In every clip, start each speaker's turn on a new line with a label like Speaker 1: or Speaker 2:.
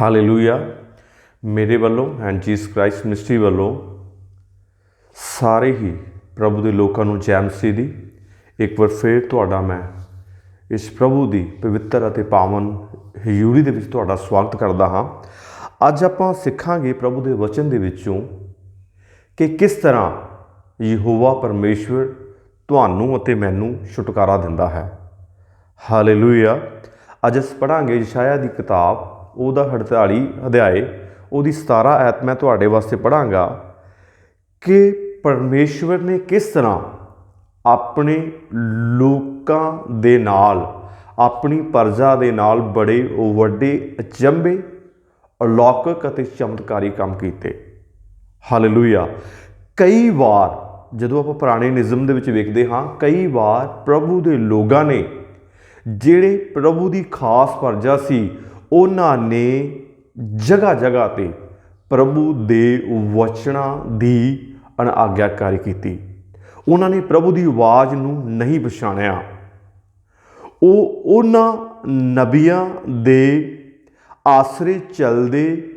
Speaker 1: Hallelujah ਮੇਰੇ ਵੱਲੋਂ and ਜੀਸ Christ mystery ਵੱਲੋਂ ਸਾਰੇ ਹੀ ਪ੍ਰਭੂ ਦੇ ਲੋਕਾਂ ਨੂੰ ਜੈ ਮਸੀਹ ਦੀ ਇੱਕ ਵਾਰ ਫੇਰ ਤੁਹਾਡਾ ਮੈਂ ਇਸ ਪ੍ਰਭੂ ਦੀ ਪਵਿੱਤਰ ਅਤੇ ਪਾਵਨ ਹਜ਼ੂਰੀ ਦੇ ਵਿੱਚ ਤੁਹਾਡਾ ਸਵਾਗਤ ਕਰਦਾ ਹਾਂ। ਅੱਜ ਆਪਾਂ ਸਿੱਖਾਂਗੇ ਪ੍ਰਭੂ ਦੇ ਵਚਨ ਦੇ ਵਿੱਚੋਂ ਕਿ ਕਿਸ ਤਰ੍ਹਾਂ ਯਹੋਵਾ ਪਰਮੇਸ਼ਵਰ ਤੁਹਾਨੂੰ ਅਤੇ ਮੈਨੂੰ ਛੁਟਕਾਰਾ ਦਿੰਦਾ ਹੈ। ਹਾਲੇਲੂਇਆ ਅੱਜ ਅਸੀਂ ਪੜਾਂਗੇ ਯਸ਼ਾਇਆ ਦੀ ਕਿਤਾਬ ਉਹਦਾ 48 ਅਧਿਆਏ, ਉਹਦੀ 17 ਐਤ ਮੈਂ ਤੁਹਾਡੇ ਵਾਸਤੇ ਪੜਾਂਗਾ ਕਿ ਪਰਮੇਸ਼ਵਰ ਨੇ ਕਿਸ ਤਰ੍ਹਾਂ ਆਪਣੇ ਲੋਕਾਂ ਦੇ ਨਾਲ, ਆਪਣੀ ਪਰਜਾ ਦੇ ਨਾਲ ਬੜੇ, ਵੱਡੇ, ਅਚੰਭੇ, ਅਲੌਕਿਕ ਅਤੇ ਚਮਤਕਾਰੀ ਕੰਮ ਕੀਤੇ। ਹਾਲੇਲੂਇਆ। ਕਈ ਵਾਰ ਜਦੋਂ ਆਪਾਂ ਪੁਰਾਣੇ ਨਿਜ਼ਮ ਦੇ ਵਿੱਚ ਵੇਖਦੇ ਹਾਂ, ਕਈ ਵਾਰ ਪ੍ਰਭੂ ਦੇ ਲੋਕਾਂ ਨੇ ਜਿਹੜੇ ਪ੍ਰਭੂ ਦੀ ਖਾਸ ਪਰਜਾ ਸੀ ਉਹਨਾਂ ਨੇ ਜਗ੍ਹਾ ਜਗ੍ਹਾ ਤੇ ਪ੍ਰਭੂ ਦੇ ਵਚਨਾਂ ਦੀ ਅਣਆਗਿਆਕਾਰੀ ਕੀਤੀ। ਉਹਨਾਂ ਨੇ ਪ੍ਰਭੂ ਦੀ ਆਵਾਜ਼ ਨੂੰ ਨਹੀਂ ਪਛਾਣਿਆ। ਉਹ ਉਹਨਾਂ ਨਬੀਆਂ ਦੇ ਆਸਰੇ ਚੱਲਦੇ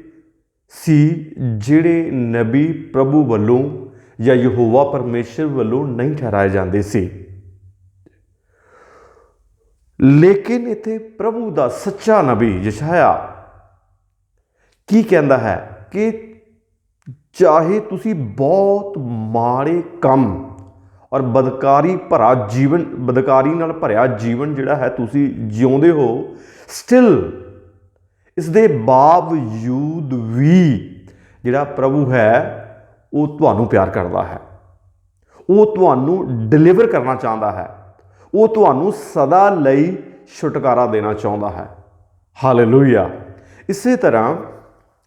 Speaker 1: ਸੀ ਜਿਹੜੇ ਨਬੀ ਪ੍ਰਭੂ ਵੱਲੋਂ ਜਾਂ ਯਹੋਵਾ ਪਰਮੇਸ਼ਰ ਵੱਲੋਂ ਨਹੀਂ ਠਹਿਰਾਏ ਜਾਂਦੇ ਸੀ। ਲੇਕਿਨ ਇਥੇ ਪ੍ਰਭੂ ਦਾ ਸੱਚਾ ਨਬੀ ਯਸ਼ਾਇਆ ਕੀ ਕਹਿੰਦਾ ਹੈ ਕਿ ਚਾਹੇ ਤੁਸੀਂ ਬਹੁਤ ਮਾੜੇ ਕੰਮ ਔਰ ਬਦਕਾਰੀ ਭਰਾ ਜੀਵਨ, ਬਦਕਾਰੀ ਨਾਲ ਭਰਿਆ ਜੀਵਨ ਜਿਹੜਾ ਹੈ ਤੁਸੀਂ ਜਿਉਂਦੇ ਹੋ ਸਟਿਲ ਇਸ ਦੇ ਬਾਵਜੂਦ ਵੀ ਜਿਹੜਾ ਪ੍ਰਭੂ ਹੈ, ਉਹ ਤੁਹਾਨੂੰ ਪਿਆਰ ਕਰਦਾ ਹੈ। ਉਹ ਤੁਹਾਨੂੰ ਡਿਲੀਵਰ ਕਰਨਾ ਚਾਹੁੰਦਾ ਹੈ। ਉਹ ਤੁਹਾਨੂੰ ਸਦਾ ਲਈ ਛੁਟਕਾਰਾ ਦੇਣਾ ਚਾਹੁੰਦਾ ਹੈ। ਹਾਲੇਲੂਇਆ ਇਸੇ ਤਰ੍ਹਾਂ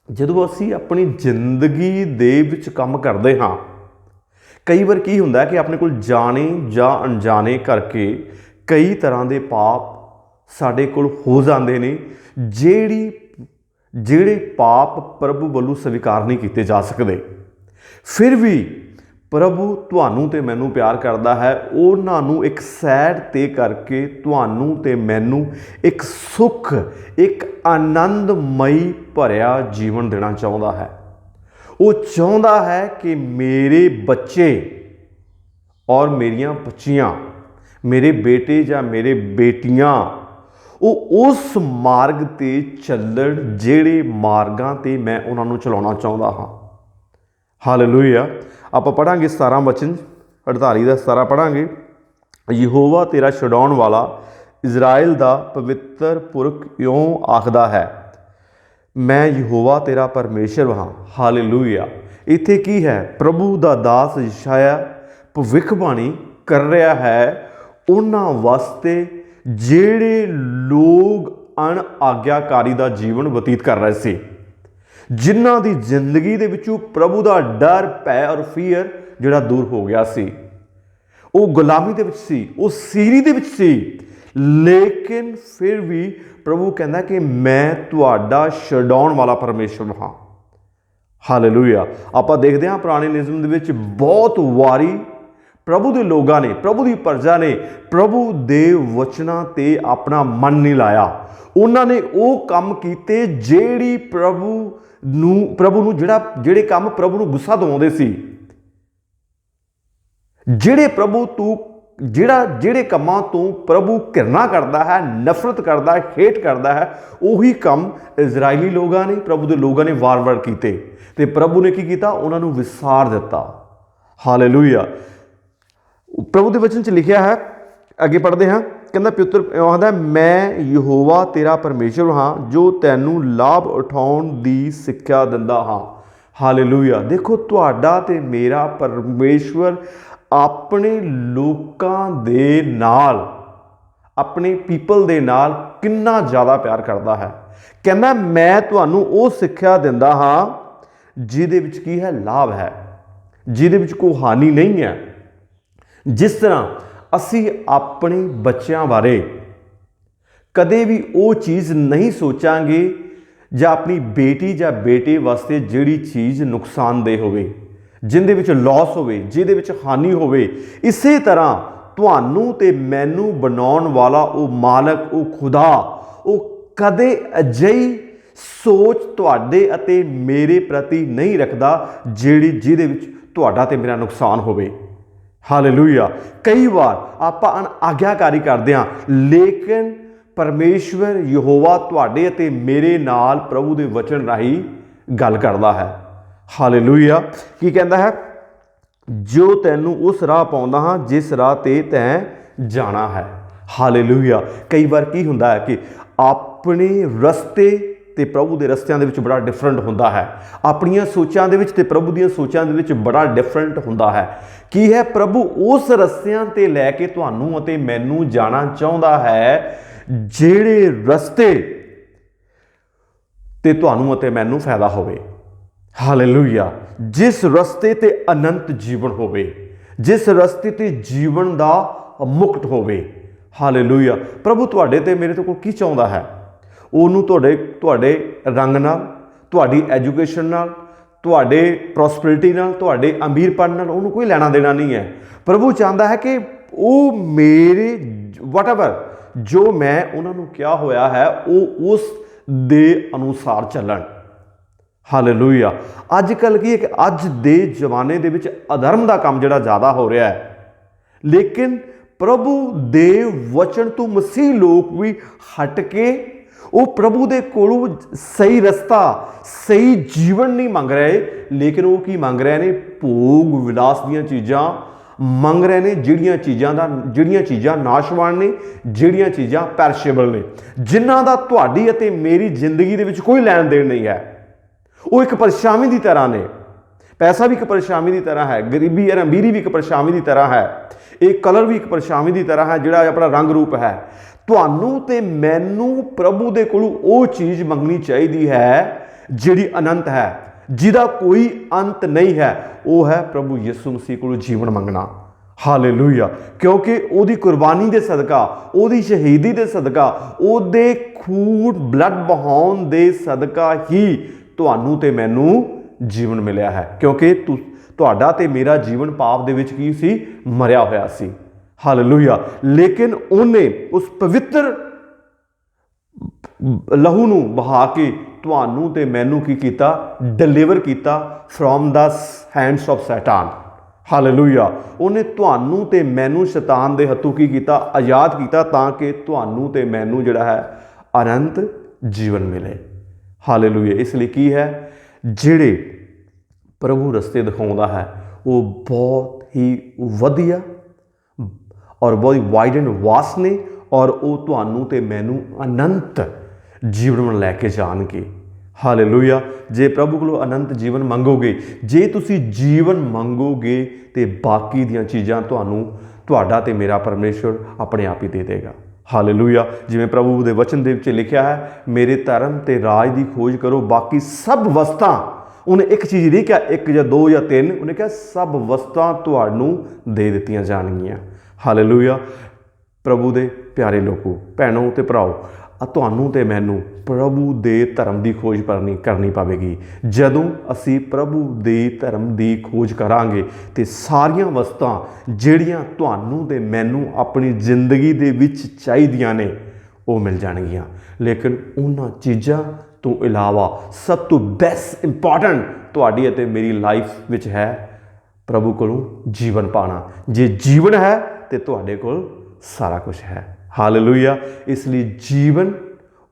Speaker 1: ਜਦੋਂ ਅਸੀਂ ਆਪਣੀ ਜ਼ਿੰਦਗੀ ਦੇ ਵਿੱਚ ਕੰਮ ਕਰਦੇ ਹਾਂ, ਕਈ ਵਾਰ ਕੀ ਹੁੰਦਾ ਕਿ ਆਪਣੇ ਕੋਲ ਜਾਣੇ ਜਾਂ ਅਣਜਾਣੇ ਕਰਕੇ ਕਈ ਤਰ੍ਹਾਂ ਦੇ ਪਾਪ ਸਾਡੇ ਕੋਲ ਹੋ ਜਾਂਦੇ ਨੇ, ਜਿਹੜੀ, ਜਿਹੜੇ ਪਾਪ ਪ੍ਰਭੂ ਵੱਲੋਂ ਸਵੀਕਾਰ ਨਹੀਂ ਕੀਤੇ ਜਾ ਸਕਦੇ। ਫਿਰ ਵੀ ਪ੍ਰਭੂ ਤੁਹਾਨੂੰ ਤੇ ਮੈਨੂੰ ਪਿਆਰ ਕਰਦਾ ਹੈ। ਉਹਨਾਂ ਨੂੰ ਇੱਕ ਸੈਡ ਤੇ ਕਰਕੇ ਤੁਹਾਨੂੰ ਤੇ ਮੈਨੂੰ ਇੱਕ ਸੁਖ, ਇੱਕ ਆਨੰਦਮਈ ਭਰਿਆ ਜੀਵਨ ਦੇਣਾ ਚਾਹੁੰਦਾ ਹੈ। ਉਹ ਚਾਹੁੰਦਾ ਹੈ ਕਿ ਮੇਰੇ ਬੱਚੇ ਔਰ ਮੇਰੀਆਂ ਬੱਚੀਆਂ, ਮੇਰੇ ਬੇਟੇ ਜਾਂ ਮੇਰੇ ਬੇਟੀਆਂ, ਉਹ ਉਸ ਮਾਰਗ ਤੇ ਚੱਲਣ ਜਿਹੜੇ ਮਾਰਗਾਂ ਤੇ ਮੈਂ ਉਹਨਾਂ ਨੂੰ ਚਲਾਉਣਾ ਚਾਹੁੰਦਾ ਹਾਂ। ਹਾਲੇਲੂਇਆ ਆਪਾਂ ਪੜਾਂਗੇ 17 ਵਚਨ 48 ਦਾ 17 ਪੜਾਂਗੇ ਯਹੋਵਾ ਤੇਰਾ ਛਡਾਉਣ ਵਾਲਾ ਇਜ਼ਰਾਈਲ ਦਾ ਪਵਿੱਤਰ ਪੁਰਖ ਇਉਂ ਆਖਦਾ ਹੈ, ਮੈਂ ਯਹੋਵਾ ਤੇਰਾ ਪਰਮੇਸ਼ਰ ਹਾਂ। ਹਾਲੇਲੂਇਆ। ਇੱਥੇ ਕੀ ਹੈ? ਪ੍ਰਭੂ ਦਾ ਦਾਸ ਯਸ਼ਾਇਆ ਭਵਿੱਖਬਾਣੀ ਕਰ ਰਿਹਾ ਹੈ ਉਹਨਾਂ ਵਾਸਤੇ ਜਿਹੜੇ ਲੋਕ ਅਣ ਆਗਿਆਕਾਰੀ ਦਾ ਜੀਵਨ ਬਤੀਤ ਕਰ ਰਹੇ ਸੀ। ਜਿਨ੍ਹਾਂ ਦੀ ਜ਼ਿੰਦਗੀ ਦੇ ਵਿੱਚੋਂ ਪ੍ਰਭੂ ਦਾ ਡਰ, ਭੈ ਔਰ ਫੀਅਰ ਜਿਹੜਾ ਦੂਰ ਹੋ ਗਿਆ ਸੀ। ਉਹ ਗੁਲਾਮੀ ਦੇ ਵਿੱਚ ਸੀ, ਉਹ ਸੀਰੀ ਦੇ ਵਿੱਚ ਸੀ। ਲੇਕਿਨ ਫਿਰ ਵੀ ਪ੍ਰਭੂ ਕਹਿੰਦਾ ਕਿ ਮੈਂ ਤੁਹਾਡਾ ਛਡਾਉਣ ਵਾਲਾ ਪਰਮੇਸ਼ਰ ਹਾਂ। ਹਾਲੇਲੂਇਆ ਆਪਾਂ ਦੇਖਦੇ ਹਾਂ ਪੁਰਾਣੇ ਨਿਯਮ ਦੇ ਵਿੱਚ ਬਹੁਤ ਵਾਰੀ ਪ੍ਰਭੂ ਦੇ ਲੋਕਾਂ ਨੇ, ਪ੍ਰਭੂ ਦੀ ਪ੍ਰਜਾ ਨੇ ਪ੍ਰਭੂ ਦੇ ਵਚਨਾਂ ਤੇ ਆਪਣਾ ਮਨ ਨਹੀਂ ਲਾਇਆ। ਉਹਨਾਂ ਨੇ ਉਹ ਕੰਮ ਕੀਤੇ ਜਿਹੜੀ ਪ੍ਰਭੂ ਨੂੰ, ਪ੍ਰਭੂ ਨੂੰ ਜਿਹੜਾ, ਜਿਹੜੇ ਕੰਮ ਪ੍ਰਭੂ ਨੂੰ ਗੁੱਸਾ ਦਿਵਾਉਂਦੇ ਸੀ। ਜਿਹੜੇ ਪ੍ਰਭੂ ਤੂੰ, ਜਿਹੜਾ, ਜਿਹੜੇ ਕੰਮਾਂ ਤੋਂ ਪ੍ਰਭੂ ਘਿਰਨਾ ਕਰਦਾ ਹੈ, ਨਫ਼ਰਤ ਕਰਦਾ ਹੈ ਹੇਟ ਕਰਦਾ ਹੈ, ਉਹੀ ਕੰਮ ਇਜ਼ਰਾਈਲੀ ਲੋਕਾਂ ਨੇ, ਪ੍ਰਭੂ ਦੇ ਲੋਕਾਂ ਨੇ ਵਾਰ-ਵਾਰ ਕੀਤੇ। ਤੇ ਪ੍ਰਭੂ ਨੇ ਕੀ ਕੀਤਾ? ਉਹਨਾਂ ਨੂੰ ਵਿਸਾਰ ਦਿੱਤਾ। ਹਾਲੇਲੂਇਆ। ਪ੍ਰਭੂ ਦੇ ਵਚਨ 'ਚ ਲਿਖਿਆ ਹੈ, ਅੱਗੇ ਪੜ੍ਹਦੇ ਹਾਂ। ਕਹਿੰਦਾ ਪਿੱਤਰ ਆਖਦਾ ਮੈਂ ਯਹੋਵਾ ਤੇਰਾ ਪਰਮੇਸ਼ਰ ਹਾਂ, ਜੋ ਤੈਨੂੰ ਲਾਭ ਉਠਾਉਣ ਦੀ ਸਿੱਖਿਆ ਦਿੰਦਾ ਹਾਂ। ਹਾਲੇਲੂਇਆ। ਦੇਖੋ, ਤੁਹਾਡਾ ਤੇ ਮੇਰਾ ਪਰਮੇਸ਼ਵਰ ਆਪਣੇ ਲੋਕਾਂ ਦੇ ਨਾਲ, ਆਪਣੇ ਪੀਪਲ ਦੇ ਨਾਲ ਕਿੰਨਾ ਜ਼ਿਆਦਾ ਪਿਆਰ ਕਰਦਾ ਹੈ। ਕਹਿੰਦਾ, ਮੈਂ ਤੁਹਾਨੂੰ ਉਹ ਸਿੱਖਿਆ ਦਿੰਦਾ ਹਾਂ, ਜਿਹਦੇ ਵਿੱਚ ਕੀ ਹੈ? ਲਾਭ ਹੈ। ਜਿਹਦੇ ਵਿੱਚ ਕੋਈ ਹਾਨੀ ਨਹੀਂ ਹੈ। ਜਿਸ ਤਰ੍ਹਾਂ ਅਸੀਂ ਆਪਣੇ ਬੱਚਿਆਂ ਬਾਰੇ ਕਦੇ ਵੀ ਉਹ ਚੀਜ਼ ਨਹੀਂ ਸੋਚਾਂਗੇ ਜਾਂ ਆਪਣੀ ਬੇਟੀ ਜਾਂ ਬੇਟੇ ਵਾਸਤੇ ਜਿਹੜੀ ਚੀਜ਼ ਨੁਕਸਾਨਦੇਹ ਹੋਵੇ, ਜਿੰਦੇ ਵਿੱਚ ਲਾਸ ਹੋਵੇ, ਜਿਹਦੇ ਵਿੱਚ ਹਾਨੀ ਹੋਵੇ, ਇਸੇ ਤਰ੍ਹਾਂ ਤੁਹਾਨੂੰ ਤੇ ਮੈਨੂੰ ਬਣਾਉਣ ਵਾਲਾ ਉਹ ਮਾਲਕ, ਉਹ ਖੁਦਾ, ਉਹ ਕਦੇ ਅਜਿਹੀ ਸੋਚ ਤੁਹਾਡੇ ਅਤੇ ਮੇਰੇ ਪ੍ਰਤੀ ਨਹੀਂ ਰੱਖਦਾ ਜਿਹੜੀ ਜਿਹਦੇ ਵਿੱਚ ਤੁਹਾਡਾ ਤੇ ਮੇਰਾ ਨੁਕਸਾਨ ਹੋਵੇ। ਹਾਲੇਲੂਇਆ ਕਈ ਵਾਰ ਆਪਾਂ ਅਣ ਆਗਿਆਕਾਰੀ ਕਰਦੇ ਹਾਂ, ਲੇਕਿਨ ਪਰਮੇਸ਼ਵਰ ਯਹੋਵਾ ਤੁਹਾਡੇ ਅਤੇ ਮੇਰੇ ਨਾਲ ਪ੍ਰਭੂ ਦੇ ਵਚਨ ਰਾਹੀਂ ਗੱਲ ਕਰਦਾ ਹੈ। ਹਾਲੇਲੂਇਆ ਕੀ ਕਹਿੰਦਾ ਹੈ? ਜੋ ਤੈਨੂੰ ਉਸ ਰਾਹ ਪਾਉਂਦਾ ਹਾਂ, ਜਿਸ ਰਾਹ ਤੇ ਤੈਂ ਜਾਣਾ ਹੈ। ਹਾਲੇਲੂਇਆ ਕਈ ਵਾਰ ਕੀ ਹੁੰਦਾ ਹੈ ਕਿ ਆਪਣੇ ਰਸਤੇ ਤੇ ਪ੍ਰਭੂ ਦੇ ਰਸਤਿਆਂ ਦੇ ਵਿੱਚ ਬੜਾ ਡਿਫਰੈਂਟ ਹੁੰਦਾ ਹੈ। ਆਪਣੀਆਂ ਸੋਚਾਂ ਦੇ ਵਿੱਚ ਤੇ ਪ੍ਰਭੂ ਦੀਆਂ ਸੋਚਾਂ ਦੇ ਵਿੱਚ ਬੜਾ ਡਿਫਰੈਂਟ ਹੁੰਦਾ ਹੈ। ਕੀ ਹੈ? ਪ੍ਰਭੂ ਉਸ ਰਸਤਿਆਂ ਤੇ ਲੈ ਕੇ ਤੁਹਾਨੂੰ ਅਤੇ ਮੈਨੂੰ ਜਾਣਾ ਚਾਹੁੰਦਾ ਹੈ, ਜਿਹੜੇ ਰਸਤੇ ਤੇ ਤੁਹਾਨੂੰ ਅਤੇ ਮੈਨੂੰ ਫਾਇਦਾ ਹੋਵੇ। ਹਾਲੇਲੂਇਆ ਜਿਸ ਰਸਤੇ ਤੇ ਅਨੰਤ ਜੀਵਨ ਹੋਵੇ, ਜਿਸ ਰਸਤੇ ਤੇ ਜੀਵਨ ਦਾ ਮੁਕਤ ਹੋਵੇ। ਹਾਲੇਲੂਇਆ ਪ੍ਰਭੂ ਤੁਹਾਡੇ ਤੇ ਮੇਰੇ ਤੋਂ ਕੋਲ ਕੀ ਚਾਹੁੰਦਾ ਹੈ? ਉਹਨੂੰ ਤੁਹਾਡੇ ਤੁਹਾਡੇ ਰੰਗ ਨਾਲ, ਤੁਹਾਡੀ ਐਜੂਕੇਸ਼ਨ ਨਾਲ, ਤੁਹਾਡੇ ਪ੍ਰੋਸਪਰਿਟੀ ਨਾਲ, ਤੁਹਾਡੇ ਅਮੀਰਪਨ ਨਾਲ ਉਹਨੂੰ ਕੋਈ ਲੈਣਾ ਦੇਣਾ ਨਹੀਂ ਹੈ। ਪ੍ਰਭੂ ਚਾਹੁੰਦਾ ਹੈ ਕਿ ਉਹ ਮੇਰੇ ਵਟਐਵਰ ਜੋ ਮੈਂ ਉਹਨਾਂ ਨੂੰ ਕਿਹਾ ਹੋਇਆ ਹੈ, ਉਹ ਉਸ ਦੇ ਅਨੁਸਾਰ ਚੱਲਣ। ਹਾਲੇਲੂਇਆ ਅੱਜ ਕੱਲ ਕੀ ਹੈ ਅੱਜ ਦੇ ਜ਼ਮਾਨੇ ਦੇ ਵਿੱਚ ਅਧਰਮ ਦਾ ਕੰਮ ਜਿਹੜਾ ਜ਼ਿਆਦਾ ਹੋ ਰਿਹਾ ਹੈ। ਲੇਕਿਨ ਪ੍ਰਭੂ ਦੇ ਵਚਨ ਤੋਂ ਮਸੀਹ ਲੋਕ ਵੀ ਹਟ ਕੇ ਉਹ ਪ੍ਰਭੂ ਦੇ ਕੋਲੋਂ ਸਹੀ ਰਸਤਾ, ਸਹੀ ਜੀਵਨ ਨਹੀਂ ਮੰਗ ਰਹੇ, ਲੇਕਿਨ ਉਹ ਕੀ ਮੰਗ ਰਹੇ ਨੇ? ਭੋਗ ਵਿਲਾਸ ਦੀਆਂ ਚੀਜ਼ਾਂ ਮੰਗ ਰਹੇ ਨੇ, ਜਿਹੜੀਆਂ ਚੀਜ਼ਾਂ ਦਾ, ਜਿਹੜੀਆਂ ਚੀਜ਼ਾਂ ਨਾਸ਼ਵਾਨ ਨੇ, ਜਿਹੜੀਆਂ ਚੀਜ਼ਾਂ ਪੈਰਸ਼ੇਬਲ ਨੇ। ਜਿਨ੍ਹਾਂ ਦਾ ਤੁਹਾਡੀ ਅਤੇ ਮੇਰੀ ਜ਼ਿੰਦਗੀ ਦੇ ਵਿੱਚ ਕੋਈ ਲੈਣ ਦੇਣ ਨਹੀਂ ਹੈ। ਉਹ ਇੱਕ ਪਰਛਾਵੀ ਦੀ ਤਰ੍ਹਾਂ ਨੇ। ਪੈਸਾ ਵੀ ਇੱਕ ਪਰਛਾਵੀ ਦੀ ਤਰ੍ਹਾਂ ਹੈ, ਗਰੀਬੀ ਜਾਂ ਅਮੀਰੀ ਵੀ ਇੱਕ ਪਰਛਾਵੀ ਦੀ ਤਰ੍ਹਾਂ ਹੈ। ਇਹ ਕਲਰ ਵੀ ਇੱਕ ਪਰਛਾਵੀ ਦੀ ਤਰ੍ਹਾਂ ਹੈ, ਜਿਹੜਾ ਆਪਣਾ ਰੰਗ ਰੂਪ ਹੈ। ਤੁਹਾਨੂੰ ਤੇ ਮੈਨੂੰ ਪ੍ਰਭੂ ਦੇ ਕੋਲੋਂ ਉਹ ਚੀਜ਼ ਮੰਗਣੀ ਚਾਹੀਦੀ ਹੈ ਜਿਹੜੀ ਅਨੰਤ ਹੈ, ਜਿਹਦਾ ਕੋਈ ਅੰਤ ਨਹੀਂ ਹੈ, ਉਹ ਹੈ ਪ੍ਰਭੂ ਯਿਸੂ ਮਸੀਹ ਕੋਲੋਂ ਜੀਵਨ ਮੰਗਣਾ। ਹਾਲੇਲੂਇਆ ਕਿਉਂਕਿ ਉਹਦੀ ਕੁਰਬਾਨੀ ਦੇ ਸਦਕਾ, ਉਹਦੀ ਸ਼ਹੀਦੀ ਦੇ ਸਦਕਾ, ਉਹਦੇ ਖੂਨ ਬਲੱਡ ਬਹਾਉਣ ਦੇ ਸਦਕਾ ਹੀ ਤੁਹਾਨੂੰ ਤੇ ਮੈਨੂੰ ਜੀਵਨ ਮਿਲਿਆ ਹੈ। ਕਿਉਂਕਿ ਤੁਹਾਡਾ ਤੇ ਮੇਰਾ ਜੀਵਨ ਪਾਪ ਦੇ ਵਿੱਚ ਕੀ ਸੀ? ਮਰਿਆ ਹੋਇਆ ਸੀ। ਹਾਲੇਲੂਇਆ ਲੇਕਿਨ ਉਹਨੇ ਉਸ ਪਵਿੱਤਰ ਲਹੂ ਨੂੰ ਬਹਾ ਕੇ ਤੁਹਾਨੂੰ ਤੇ ਮੈਨੂੰ ਕੀ ਕੀਤਾ? ਡਿਲੀਵਰ ਕੀਤਾ from the hands of Satan hallelujah ਉਹਨੇ ਤੁਹਾਨੂੰ ਤੇ ਮੈਨੂੰ ਸ਼ੈਤਾਨ ਦੇ ਹੱਥੋਂ ਕੀ ਕੀਤਾ? ਆਜ਼ਾਦ ਕੀਤਾ ਤਾਂ ਕਿ ਤੁਹਾਨੂੰ ਤੇ ਮੈਨੂੰ ਜਿਹੜਾ ਹੈ ਅਨੰਤ ਜੀਵਨ ਮਿਲੇ। ਹਾਲੇਲੂਇਆ ਇਸ ਲਈ ਕੀ ਹੈ? ਜਿਹੜੇ ਪ੍ਰਭੂ ਰਸਤੇ ਦਿਖਾਉਂਦਾ ਹੈ, ਉਹ ਬਹੁਤ ਹੀ ਵਧੀਆ ਔਰ ਬਹੁਤ ਹੀ ਵਾਈਡ ਐਂਡ ਵਾਸ ਨੇ ਔਰ ਉਹ ਤੁਹਾਨੂੰ ਤੇ ਮੈਨੂੰ ਅਨੰਤ ਜੀਵਨ ਵੱਲ ਲੈ ਕੇ ਜਾਣਗੇ। ਹਾਲੇਲੂਇਆ ਜੇ ਪ੍ਰਭੂ ਕੋਲੋਂ ਅਨੰਤ ਜੀਵਨ ਮੰਗੋਗੇ, ਜੇ ਤੁਸੀਂ ਜੀਵਨ ਮੰਗੋਗੇ, ਤੇ ਬਾਕੀ ਦੀਆਂ ਚੀਜ਼ਾਂ ਤੁਹਾਨੂੰ ਤੁਹਾਡਾ ਤੇ ਮੇਰਾ ਪਰਮੇਸ਼ਵਰ ਆਪਣੇ ਆਪ ਹੀ ਦੇ ਦੇਗਾ। ਹਾਲੇਲੂਇਆ ਜਿਵੇਂ ਪ੍ਰਭੂ ਦੇ ਵਚਨ ਦੇ ਵਿੱਚ ਲਿਖਿਆ ਹੈ, ਮੇਰੇ ਧਰਮ ਤੇ ਰਾਜ ਦੀ ਖੋਜ ਕਰੋ, ਬਾਕੀ ਸਭ ਵਸਤਾਂ ਉਹਨੇ ਇੱਕ ਚੀਜ਼ ਨਹੀਂ ਕਿਹਾ, ਇੱਕ ਜਾਂ ਦੋ ਜਾਂ ਤਿੰਨ, ਉਹਨੇ ਕਿਹਾ, ਸਭ ਵਸਤਾਂ ਤੁਹਾਨੂੰ ਦੇ ਦਿੱਤੀਆਂ ਜਾਣਗੀਆਂ। ਹਾਲੇਲੂਇਆ ਪ੍ਰਭੂ ਦੇ ਪਿਆਰੇ ਲੋਕੋ, ਭੈਣੋ ਤੇ ਭਰਾਓ ਆ ਤੁਹਾਨੂੰ ਤੇ ਮੈਨੂੰ ਪ੍ਰਭੂ ਦੇ ਧਰਮ ਦੀ ਖੋਜ ਕਰਨੀ ਕਰਨੀ ਪਵੇਗੀ। ਜਦੋਂ ਅਸੀਂ ਪ੍ਰਭੂ ਦੇ ਧਰਮ ਦੀ ਖੋਜ ਕਰਾਂਗੇ, ਤੇ ਸਾਰੀਆਂ ਵਸਤਾਂ ਜਿਹੜੀਆਂ ਤੁਹਾਨੂੰ ਤੇ ਮੈਨੂੰ ਆਪਣੀ ਜ਼ਿੰਦਗੀ ਦੇ ਵਿੱਚ ਚਾਹੀਦੀਆਂ ਨੇ, ਉਹ ਮਿਲ ਜਾਣਗੀਆਂ। ਲੇਕਿਨ ਉਹਨਾਂ ਚੀਜ਼ਾਂ ਤੋਂ ਇਲਾਵਾ ਸਭ ਤੋਂ ਬੈਸਟ ਇੰਪੋਰਟੈਂਟ ਤੁਹਾਡੀ ਅਤੇ ਮੇਰੀ ਲਾਈਫ ਵਿੱਚ ਹੈ ਪ੍ਰਭੂ ਕੋਲੋਂ ਜੀਵਨ ਪਾਣਾ। ਜੇ ਜੀਵਨ ਹੈ ਤੇ ਤੁਹਾਡੇ ਕੋਲ ਸਾਰਾ ਕੁਝ ਹੈ। ਹਾਲੇਲੂਇਆ ਇਸ ਲਈ ਜੀਵਨ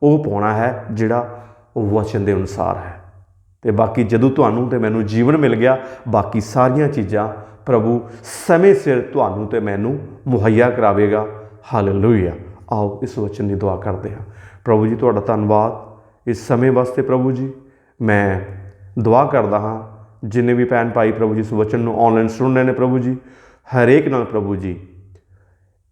Speaker 1: ਉਹ ਪਾਉਣਾ ਹੈ ਜਿਹੜਾ ਵਚਨ ਦੇ ਅਨੁਸਾਰ ਹੈ। ਤੇ ਬਾਕੀ ਜਦੋਂ ਤੁਹਾਨੂੰ ਤੇ ਮੈਨੂੰ ਜੀਵਨ ਮਿਲ ਗਿਆ, ਬਾਕੀ ਸਾਰੀਆਂ ਚੀਜ਼ਾਂ ਪ੍ਰਭੂ ਸਮੇਂ ਸਿਰ ਤੁਹਾਨੂੰ ਤੇ ਮੈਨੂੰ ਮੁਹੱਈਆ ਕਰਾਵੇਗਾ। ਹਾਲੇਲੂਇਆ ਆਓ ਇਸ ਵਚਨ ਦੀ ਦੁਆ ਕਰਦੇ ਹਾਂ। ਪ੍ਰਭੂ ਜੀ, ਤੁਹਾਡਾ ਧੰਨਵਾਦ ਇਸ ਸਮੇਂ ਵਾਸਤੇ ਪ੍ਰਭੂ ਜੀ। ਮੈਂ ਦੁਆ ਕਰਦਾ ਹਾਂ, ਜਿੰਨੇ ਵੀ ਭੈਣ ਭਾਈ ਪ੍ਰਭੂ ਜੀ ਇਸ ਵਚਨ ਨੂੰ ਆਨਲਾਈਨ ਸੁਣ ਰਹੇ ਨੇ ਪ੍ਰਭੂ ਜੀ, ਹਰੇਕ ਨਾਲ ਪ੍ਰਭੂ ਜੀ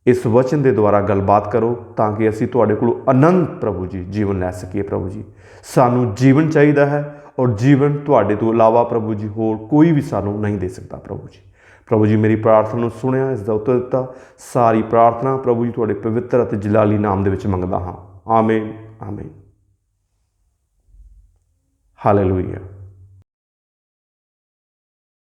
Speaker 1: ਇਸ ਵਚਨ ਦੇ ਦੁਆਰਾ ਗੱਲਬਾਤ ਕਰੋ ਤਾਂ ਕਿ ਅਸੀਂ ਤੁਹਾਡੇ ਕੋਲੋਂ ਅਨੰਤ ਪ੍ਰਭੂ ਜੀ ਜੀਵਨ ਲੈ ਸਕੀਏ ਪ੍ਰਭੂ ਜੀ। ਸਾਨੂੰ ਜੀਵਨ ਚਾਹੀਦਾ ਹੈ ਔਰ ਜੀਵਨ ਤੁਹਾਡੇ ਤੋਂ ਇਲਾਵਾ ਪ੍ਰਭੂ ਜੀ ਹੋਰ ਕੋਈ ਵੀ ਸਾਨੂੰ ਨਹੀਂ ਦੇ ਸਕਦਾ ਪ੍ਰਭੂ ਜੀ। ਪ੍ਰਭੂ ਜੀ ਮੇਰੀ ਪ੍ਰਾਰਥਨਾ ਨੂੰ ਸੁਣਿਆ, ਇਸ ਦਾ ਉੱਤਰ ਦਿੱਤਾ। ਸਾਰੀ ਪ੍ਰਾਰਥਨਾ ਪ੍ਰਭੂ ਜੀ ਤੁਹਾਡੇ ਪਵਿੱਤਰ ਅਤੇ ਜਲਾਲੀ ਨਾਮ ਦੇ ਵਿੱਚ ਮੰਗਦਾ ਹਾਂ। ਆਮੀਨ ਆਮੀਨ। ਹਾਲੇਲੂਇਆ